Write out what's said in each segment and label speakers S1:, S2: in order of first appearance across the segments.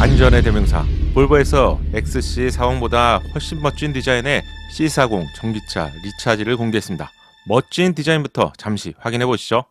S1: 안전의 대명사 볼보에서 XC40보다 훨씬 멋진 디자인의 C40 전기차 리차지를 공개했습니다. 멋진 디자인부터 잠시 확인해 보시죠.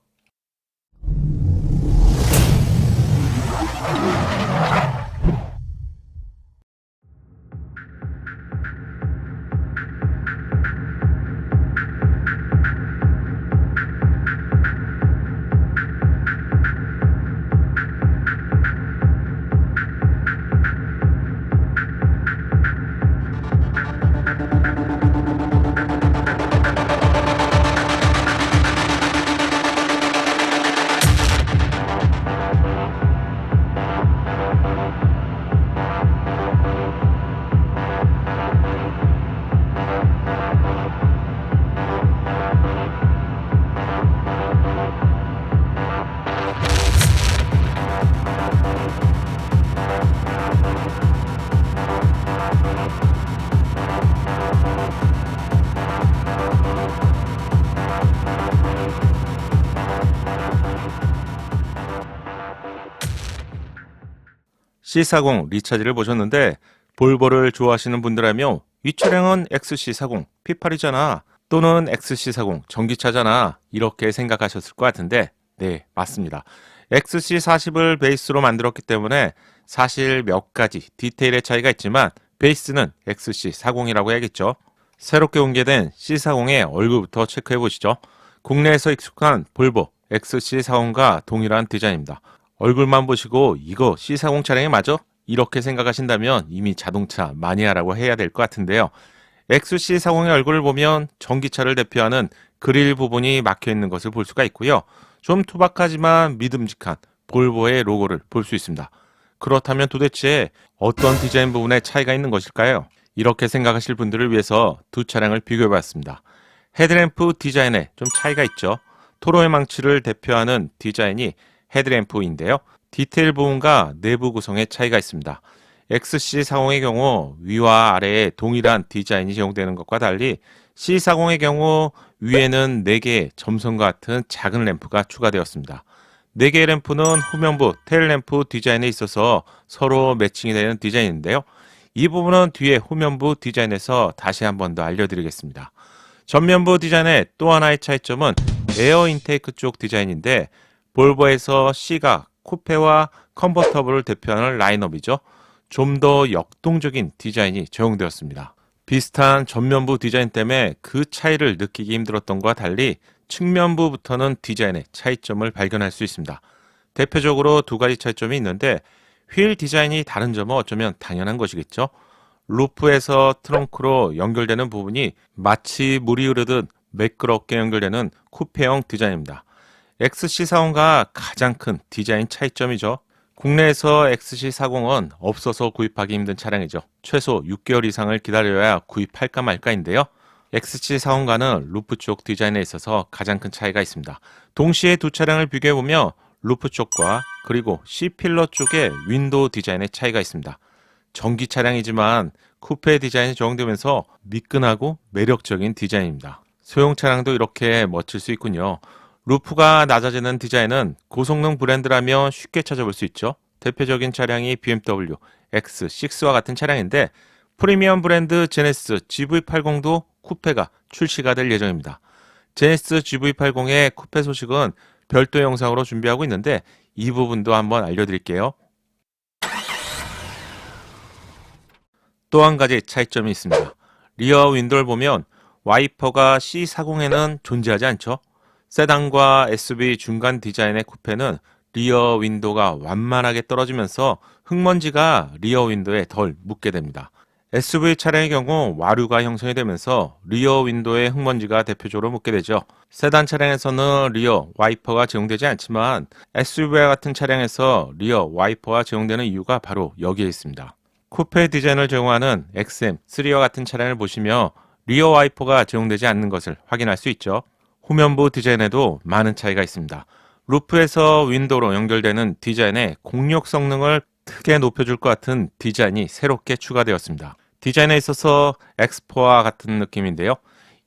S1: C40 리차지를 보셨는데 볼보를 좋아하시는 분들라면 이 차량은 XC40 P8이잖아 또는 XC40 전기차잖아 이렇게 생각하셨을 것 같은데 네 맞습니다. XC40을 베이스로 만들었기 때문에 사실 몇 가지 디테일의 차이가 있지만 베이스는 XC40이라고 해야겠죠. 새롭게 공개된 C40의 얼굴부터 체크해 보시죠. 국내에서 익숙한 볼보 XC40과 동일한 디자인입니다. 얼굴만 보시고 이거 C40 차량이 맞아? 이렇게 생각하신다면 이미 자동차 마니아라고 해야 될 것 같은데요. XC40의 얼굴을 보면 전기차를 대표하는 그릴 부분이 막혀 있는 것을 볼 수가 있고요. 좀 투박하지만 믿음직한 볼보의 로고를 볼 수 있습니다. 그렇다면 도대체 어떤 디자인 부분에 차이가 있는 것일까요? 이렇게 생각하실 분들을 위해서 두 차량을 비교해 봤습니다. 헤드램프 디자인에 좀 차이가 있죠. 토로의 망치를 대표하는 디자인이 헤드램프인데요. 디테일 부분과 내부 구성에 차이가 있습니다. XC40의 경우 위와 아래에 동일한 디자인이 제공되는 것과 달리 C40의 경우 위에는 4개의 점선과 같은 작은 램프가 추가되었습니다. 4개의 램프는 후면부 테일 램프 디자인에 있어서 서로 매칭이 되는 디자인인데요. 이 부분은 뒤에 후면부 디자인에서 다시 한 번 더 알려드리겠습니다. 전면부 디자인의 또 하나의 차이점은 에어 인테이크 쪽 디자인인데 볼보에서 C가 쿠페와 컨버터블을 대표하는 라인업이죠. 좀 더 역동적인 디자인이 적용되었습니다. 비슷한 전면부 디자인 때문에 그 차이를 느끼기 힘들었던 것과 달리 측면부부터는 디자인의 차이점을 발견할 수 있습니다. 대표적으로 두 가지 차이점이 있는데 휠 디자인이 다른 점은 어쩌면 당연한 것이겠죠. 루프에서 트렁크로 연결되는 부분이 마치 물이 흐르듯 매끄럽게 연결되는 쿠페형 디자인입니다. XC40과 가장 큰 디자인 차이점이죠. 국내에서 XC40은 없어서 구입하기 힘든 차량이죠. 최소 6개월 이상을 기다려야 구입할까 말까인데요. XC40과는 루프 쪽 디자인에 있어서 가장 큰 차이가 있습니다. 동시에 두 차량을 비교해보며 루프 쪽과 그리고 C필러 쪽의 윈도우 디자인의 차이가 있습니다. 전기 차량이지만 쿠페 디자인이 적용되면서 미끈하고 매력적인 디자인입니다. 소형 차량도 이렇게 멋질 수 있군요. 루프가 낮아지는 디자인은 고성능 브랜드라면 쉽게 찾아볼 수 있죠. 대표적인 차량이 BMW X6와 같은 차량인데 프리미엄 브랜드 제네시스 GV80도 쿠페가 출시가 될 예정입니다. 제네시스 GV80의 쿠페 소식은 별도 영상으로 준비하고 있는데 이 부분도 한번 알려드릴게요. 또 한 가지 차이점이 있습니다. 리어 윈도를 보면 와이퍼가 C40에는 존재하지 않죠. 세단과 SUV 중간 디자인의 쿠페는 리어 윈도가 완만하게 떨어지면서 흙먼지가 리어 윈도에 덜 묻게 됩니다. SUV 차량의 경우 와류가 형성이 되면서 리어 윈도에 흙먼지가 대표적으로 묻게 되죠. 세단 차량에서는 리어 와이퍼가 제공되지 않지만 SUV와 같은 차량에서 리어 와이퍼가 제공되는 이유가 바로 여기에 있습니다. 쿠페 디자인을 제공하는 XM3와 같은 차량을 보시며 리어 와이퍼가 제공되지 않는 것을 확인할 수 있죠. 후면부 디자인에도 많은 차이가 있습니다. 루프에서 윈도우로 연결되는 디자인의 공력 성능을 크게 높여줄 것 같은 디자인이 새롭게 추가되었습니다. 디자인에 있어서 엑스포와 같은 느낌인데요.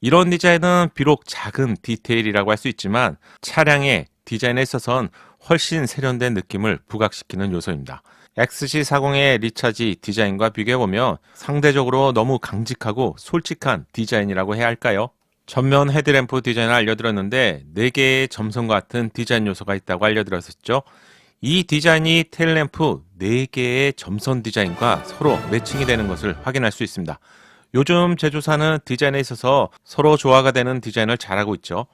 S1: 이런 디자인은 비록 작은 디테일이라고 할 수 있지만 차량의 디자인에 있어서는 훨씬 세련된 느낌을 부각시키는 요소입니다. XC40의 리차지 디자인과 비교해보면 상대적으로 너무 강직하고 솔직한 디자인이라고 해야 할까요? 전면 헤드램프 디자인을 알려드렸는데 4개의 점선과 같은 디자인 요소가 있다고 알려드렸었죠. 이 디자인이 테일램프 4개의 점선 디자인과 서로 매칭이 되는 것을 확인할 수 있습니다. 요즘 제조사는 디자인에 있어서 서로 조화가 되는 디자인을 잘하고 있죠.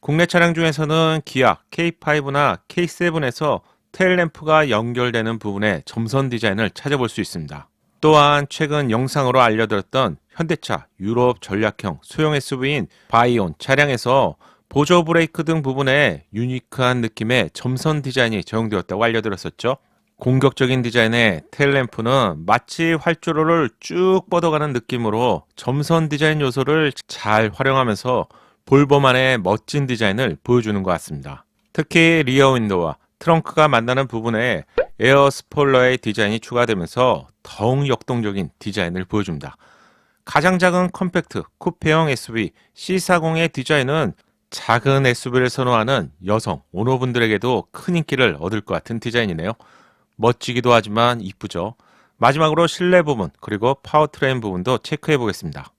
S1: 국내 차량 중에서는 기아 K5나 K7에서 테일램프가 연결되는 부분에 점선 디자인을 찾아볼 수 있습니다. 또한 최근 영상으로 알려드렸던 현대차 유럽 전략형 소형 SUV인 바이온 차량에서 보조 브레이크 등 부분에 유니크한 느낌의 점선 디자인이 적용되었다고 알려드렸었죠. 공격적인 디자인의 테일램프는 마치 활주로를 쭉 뻗어가는 느낌으로 점선 디자인 요소를 잘 활용하면서 볼보만의 멋진 디자인을 보여주는 것 같습니다. 특히 리어 윈도우와 트렁크가 만나는 부분에 에어 스포일러의 디자인이 추가되면서 더욱 역동적인 디자인을 보여줍니다. 가장 작은 컴팩트 쿠페형 SUV C40의 디자인은 작은 SUV를 선호하는 여성 오너분들에게도 큰 인기를 얻을 것 같은 디자인이네요. 멋지기도 하지만 이쁘죠. 마지막으로 실내 부분 그리고 파워트레인 부분도 체크해 보겠습니다.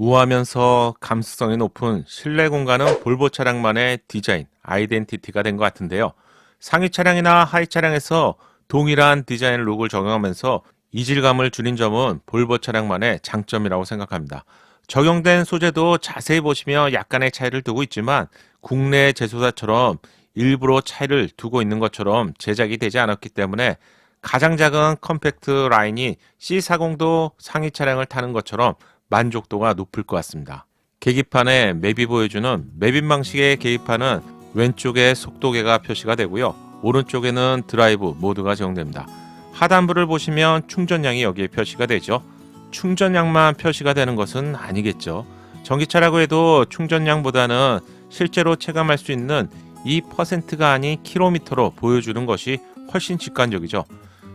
S1: 우아하면서 감수성이 높은 실내 공간은 볼보 차량만의 디자인, 아이덴티티가 된 것 같은데요. 상위 차량이나 하위 차량에서 동일한 디자인 룩을 적용하면서 이질감을 줄인 점은 볼보 차량만의 장점이라고 생각합니다. 적용된 소재도 자세히 보시면 약간의 차이를 두고 있지만 국내 제조사처럼 일부러 차이를 두고 있는 것처럼 제작이 되지 않았기 때문에 가장 작은 컴팩트 라인이 C40도 상위 차량을 타는 것처럼 만족도가 높을 것 같습니다. 계기판에 맵이 보여주는 맵인 방식의 계기판은 왼쪽에 속도계가 표시가 되고요. 오른쪽에는 드라이브 모드가 적용됩니다. 하단부를 보시면 충전량이 여기에 표시가 되죠. 충전량만 표시가 되는 것은 아니겠죠. 전기차라고 해도 충전량보다는 실제로 체감할 수 있는 이 퍼센트가 아닌 킬로미터로 보여주는 것이 훨씬 직관적이죠.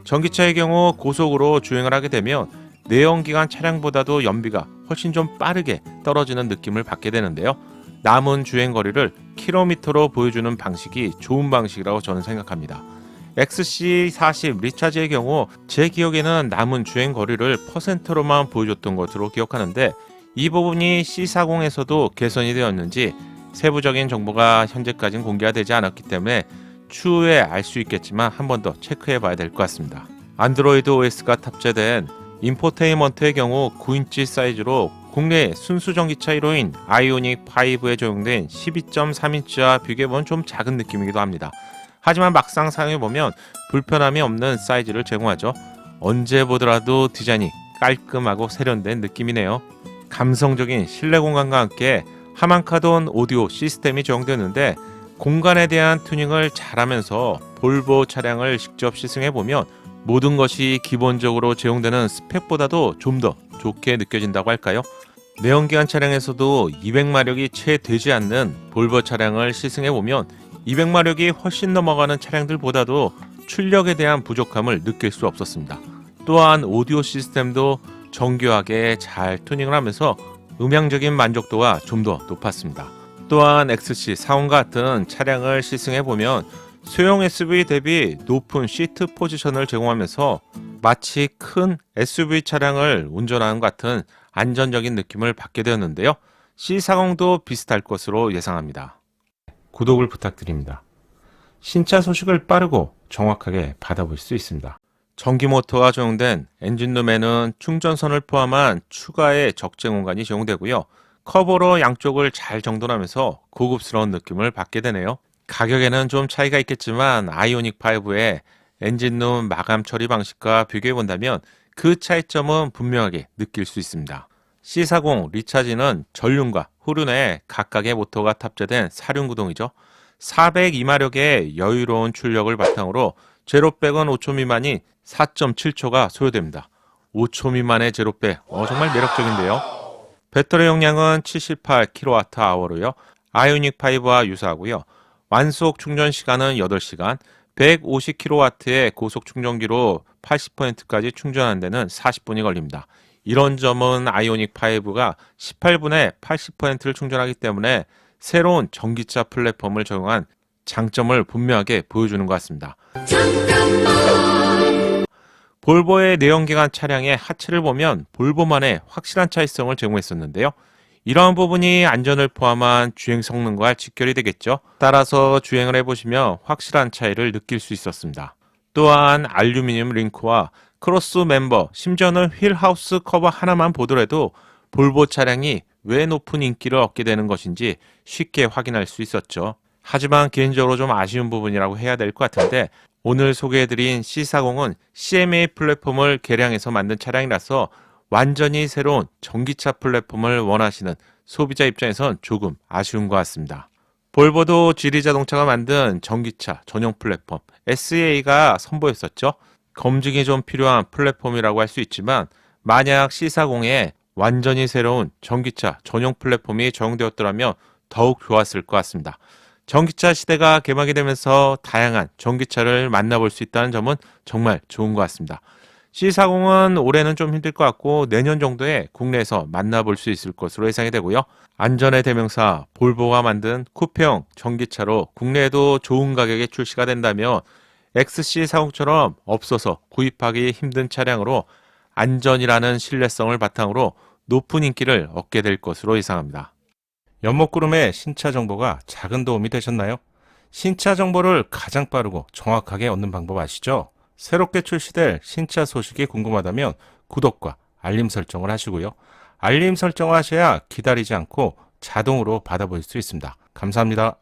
S1: 전기차의 경우 고속으로 주행을 하게 되면 내연기관 차량보다도 연비가 훨씬 좀 빠르게 떨어지는 느낌을 받게 되는데요. 남은 주행 거리를 킬로미터로 보여주는 방식이 좋은 방식이라고 저는 생각합니다. XC40 리차지의 경우 제 기억에는 남은 주행 거리를 퍼센트로만 보여줬던 것으로 기억하는데 이 부분이 C40에서도 개선이 되었는지 세부적인 정보가 현재까지는 공개가 되지 않았기 때문에 추후에 알 수 있겠지만 한 번 더 체크해 봐야 될 것 같습니다. 안드로이드 OS가 탑재된 인포테인먼트의 경우 9인치 사이즈로 국내 순수 전기차 1호인 아이오닉 5에 적용된 12.3인치와 비교해보면 좀 작은 느낌이기도 합니다. 하지만 막상 사용해보면 불편함이 없는 사이즈를 제공하죠. 언제 보더라도 디자인이 깔끔하고 세련된 느낌이네요. 감성적인 실내 공간과 함께 하만카돈 오디오 시스템이 적용되는데 공간에 대한 튜닝을 잘하면서 볼보 차량을 직접 시승해보면 모든 것이 기본적으로 제공되는 스펙보다도 좀 더 좋게 느껴진다고 할까요? 내연기관 차량에서도 200마력이 채 되지 않는 볼보 차량을 시승해 보면 200마력이 훨씬 넘어가는 차량들보다도 출력에 대한 부족함을 느낄 수 없었습니다. 또한 오디오 시스템도 정교하게 잘 튜닝을 하면서 음향적인 만족도가 좀 더 높았습니다. 또한 XC 사원 같은 차량을 시승해 보면 소형 SUV 대비 높은 시트 포지션을 제공하면서 마치 큰 SUV 차량을 운전하는 것 같은 안전적인 느낌을 받게 되었는데요. C40도 비슷할 것으로 예상합니다. 구독을 부탁드립니다. 신차 소식을 빠르고 정확하게 받아볼 수 있습니다. 전기 모터가 적용된 엔진룸에는 충전선을 포함한 추가의 적재 공간이 제공되고요. 커버로 양쪽을 잘 정돈하면서 고급스러운 느낌을 받게 되네요. 가격에는 좀 차이가 있겠지만 아이오닉 5의 엔진룸 마감 처리 방식과 비교해 본다면 그 차이점은 분명하게 느낄 수 있습니다. C40 리차지는 전륜과 후륜에 각각의 모터가 탑재된 사륜 구동이죠. 402마력의 여유로운 출력을 바탕으로 제로백은 5초 미만이 4.7초가 소요됩니다. 5초 미만의 제로백, 어, 정말 매력적인데요. 배터리 용량은 78kWh로요. 아이오닉 5와 유사하고요. 완속 충전 시간은 8시간, 150kW의 고속 충전기로 80%까지 충전하는 데는 40분이 걸립니다. 이런 점은 아이오닉 5가 18분에 80%를 충전하기 때문에 새로운 전기차 플랫폼을 적용한 장점을 분명하게 보여주는 것 같습니다. 볼보의 내연기관 차량의 하체를 보면 볼보만의 확실한 차이성을 제공했었는데요. 이러한 부분이 안전을 포함한 주행 성능과 직결이 되겠죠. 따라서 주행을 해보시면 확실한 차이를 느낄 수 있었습니다. 또한 알루미늄 링크와 크로스 멤버, 심지어는 휠하우스 커버 하나만 보더라도 볼보 차량이 왜 높은 인기를 얻게 되는 것인지 쉽게 확인할 수 있었죠. 하지만 개인적으로 좀 아쉬운 부분이라고 해야 될 것 같은데 오늘 소개해드린 C40은 CMA 플랫폼을 개량해서 만든 차량이라서 완전히 새로운 전기차 플랫폼을 원하시는 소비자 입장에선 조금 아쉬운 것 같습니다. 볼보도 지리 자동차가 만든 전기차 전용 플랫폼 SA가 선보였었죠. 검증이 좀 필요한 플랫폼이라고 할 수 있지만 만약 C40에 완전히 새로운 전기차 전용 플랫폼이 적용되었더라면 더욱 좋았을 것 같습니다. 전기차 시대가 개막이 되면서 다양한 전기차를 만나볼 수 있다는 점은 정말 좋은 것 같습니다. C40은 올해는 좀 힘들 것 같고 내년 정도에 국내에서 만나볼 수 있을 것으로 예상이 되고요. 안전의 대명사 볼보가 만든 쿠페형 전기차로 국내에도 좋은 가격에 출시가 된다면 XC40처럼 없어서 구입하기 힘든 차량으로 안전이라는 신뢰성을 바탕으로 높은 인기를 얻게 될 것으로 예상합니다. 연목구름의 신차 정보가 작은 도움이 되셨나요? 신차 정보를 가장 빠르고 정확하게 얻는 방법 아시죠? 새롭게 출시될 신차 소식이 궁금하다면 구독과 알림 설정을 하시고요. 알림 설정을 하셔야 기다리지 않고 자동으로 받아볼 수 있습니다. 감사합니다.